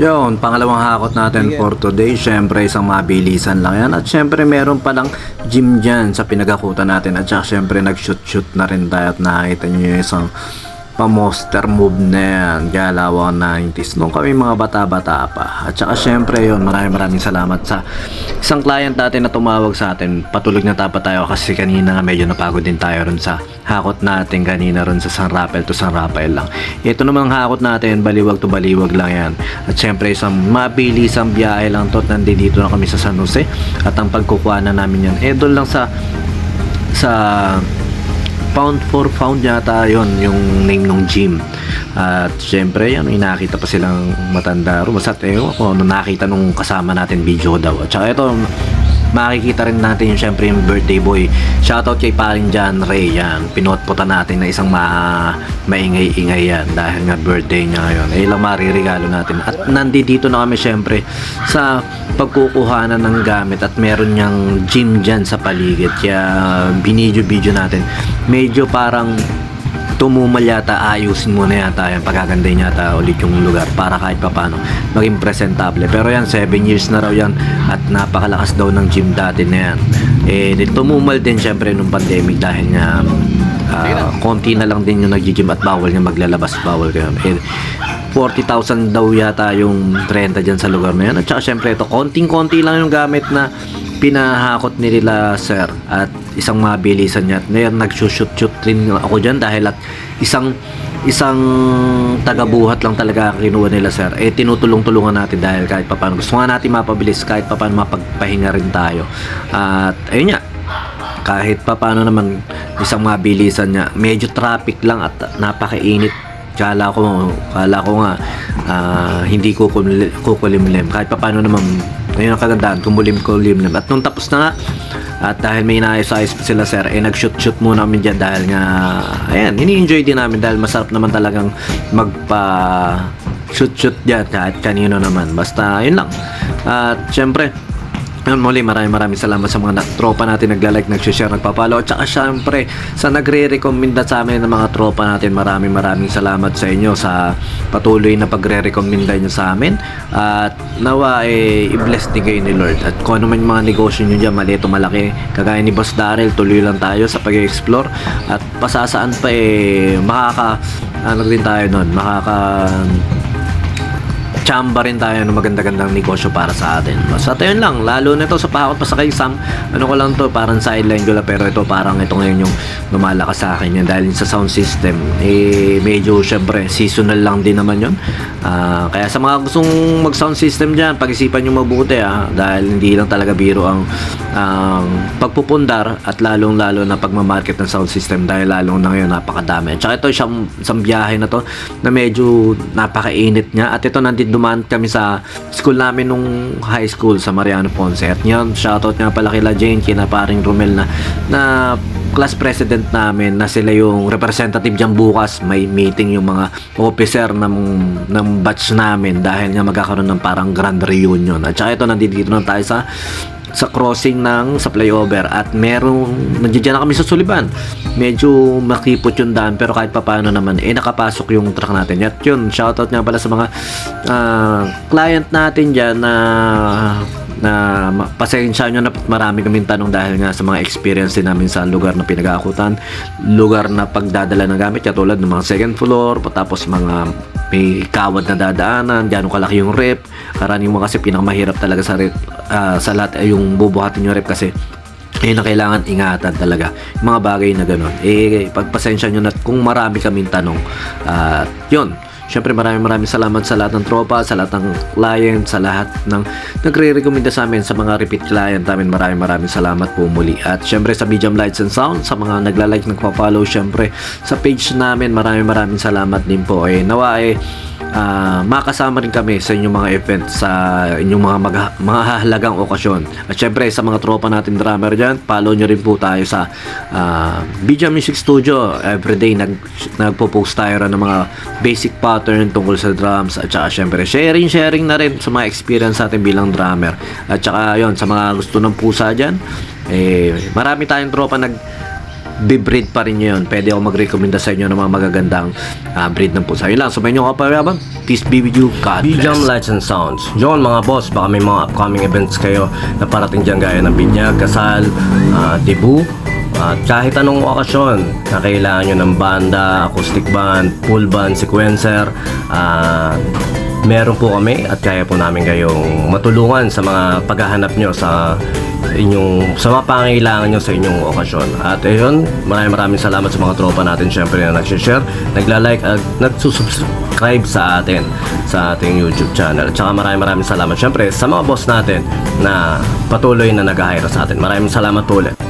Yun, pangalawang hakot natin for today. Syempre, isang mabilisan lang yan. At syempre, meron palang gym dyan sa pinagakutan natin. At saka, syempre, nag-shoot-shoot na rin tayo. At nakita nyo yung isang pa-monster move na yan. Galawang 90s. Nung kami mga bata-bata pa. At saka, syempre, yun, maraming maraming salamat sa isang client natin na tumawag sa atin. Patulog na tapat tayo kasi kanina nga medyo napagod din tayo ron sa hakot natin kanina ron sa San Rafael to San Rafael lang. Ito namang hakot natin, baliwag to baliwag lang yan. At syempre isang mabilisang biyahe lang to at nandito na kami sa San Jose. At ang pagkukuha na namin yan, eh lang sa sa pound for pound yata yon yung name ng gym. At syempre yan, may nakita pa silang matanda. Basta ewan ko, ano nakita nung kasama natin video daw. At saka ito, makikita rin natin yung syempre yung birthday boy. Shoutout kay paring John Ray yan. Pinotputan natin na isang ma maingay-ingay yan dahil nga birthday niya ngayon. Eh lang maririgalo natin. At nandito na kami syempre sa pagkukuhanan ng gamit at meron niyang gym dyan sa paligid. Kaya binidyo-video natin. Medyo parang tumumal yata, ayusin muna yata yan, pagagandahin yata ulit yung lugar para kahit papano maging presentable. Pero yan, 7 years na raw yan at napakalakas daw ng gym dati na yan. Eh, tumumal din syempre nung pandemic dahil nga ah, konti na lang din yung nag-gym at bawal nga maglalabas, bawal kayo. Eh, 40,000 daw yata yung renta dyan sa lugar na yan. At saka syempre ito, konting-konti lang yung gamit na pinahakot ni nila sir at isang mabilisan niya. At ngayon nagsushoot-shoot rin ako dyan dahil at isang isang tagabuhat lang talaga kinuha nila sir. Eh tinutulong-tulungan natin dahil kahit papaano gusto nga natin mapabilis kahit papaano mapagpahinga rin tayo. At ayun nga, kahit papaano naman isang mabilisan niya. Medyo traffic lang at napakainit. Kala ko, kala ko nga ah, hindi ko kukulimlim. Kahit papaano naman, ngayon ang kagandaan, kumulim-kulimlim. At nung tapos na nga, at dahil may inaayos-ayos pa sila sir, eh nag-shoot-shoot muna kami dyan dahil nga, ayan, ini-enjoy din namin dahil masarap naman talagang magpa shoot-shoot dyan kahit kanino naman. Basta, yun lang. At syempre, yun muli, maraming maraming salamat sa mga na- tropa natin nagla-like, nag-share, nagpapalo. At saka syempre, sa nagre-recommenda sa amin ng mga tropa natin, maraming maraming salamat sa inyo sa patuloy na pagre-recommenda nyo sa amin. At nawa, eh, i-bless din kayo ni Lord. At kung ano man yung mga negosyo nyo dyan, maliit o malaki, kagaya ni Boss Daryl, tuloy lang tayo sa pag-explore. At pasasaan pa eh, makaka, ano din tayo nun, makaka chamba rin tayo ng maganda-gandang negosyo para sa atin. Basta yun lang, lalo na ito sa pahakot pa sa kay Sam, ano ko lang to, parang sideline ko lang, pero ito parang ito ngayon yung lumalakas sa akin yan dahil sa sound system, eh medyo syempre seasonal lang din naman yun. Ah, kaya sa mga gustong mag sound system dyan, pag-isipan nyo mabuti ah, dahil hindi lang talaga biro ang ang pagpupundar at lalong lalo na pagmamarket ng sound system dahil lalong na ngayon napakadami. Tsaka ito isang, isang biyahe na to na medyo napakainit niya at ito nandito dumaan kami sa school namin nung high school sa Mariano Ponce. At yun shoutout nga pala kila Jane kina paring Romel na na class president namin na sila yung representative dyan bukas. May meeting yung mga officer ng, ng batch namin dahil nga magkakaroon ng parang grand reunion. At saka ito nandito na tayo sa sa crossing ng sa flyover at merong nandiyan na kami sa Suliban. Medyo makipot yung daan pero kahit papaano naman eh nakapasok yung truck natin. At yun shoutout nga pala sa mga ah, client natin dyan na na pasensya nyo na marami kaming tanong dahil nga sa mga experience din namin sa lugar na pinag-aakutan lugar na pagdadala ng gamit katulad ng mga second floor tapos mga may kawad na dadaanan gano'ng kalaki yung rep. Karaniwan kasi pinakamahirap talaga sa rep ah, sa lahat ay yung bubuhatin yung rep kasi eh na kailangan ingatan talaga yung mga bagay na gano'n eh pagpasensya nyo na kung marami kaming tanong at yun Siyempre maraming maraming salamat sa lahat ng tropa, sa lahat ng client, sa lahat ng nagre-recommenda sa amin, sa mga repeat client namin. Maraming maraming salamat po muli. At siyempre sa Medium Lights and Sound, sa mga nagla-like, nagpa-follow, siyempre sa page namin, maraming maraming salamat din po. Eh, nawa eh, ah, makasama rin kami sa inyong mga event, sa inyong mga mag- mga halagang okasyon. At syempre sa mga tropa natin drummer dyan, follow nyo rin po tayo sa uh, Bija Music Studio. Everyday nag, nagpo-post tayo rin ng mga basic pattern tungkol sa drums at saka syempre sharing sharing na rin sa mga experience natin bilang drummer. At saka yon sa mga gusto ng pusa dyan, eh, marami tayong tropa nag bibreed pa rin nyo yun. Pwede ako mag-recommenda sa inyo ng mga magagandang ah, breed ng pusa. Yun lang, sabay nyo ka pa Peace be with you. God bless. Bijam Lights and Sounds. Yun mga boss, baka may mga upcoming events kayo na parating dyan gaya ng binyag, kasal, ah, debut, at kahit anong okasyon na kailangan nyo ng banda, acoustic band, full band, sequencer, ah, meron po kami at kaya po namin kayong matulungan sa mga paghahanap nyo sa inyong sa mga pangailangan nyo sa inyong okasyon. At ayun, maraming maraming salamat sa mga tropa natin syempre na nag-share, nagla-like at nagsusubscribe sa atin sa ating YouTube channel. At saka maraming maraming salamat syempre sa mga boss natin na patuloy na nag-hire sa atin. Maraming salamat po ulit.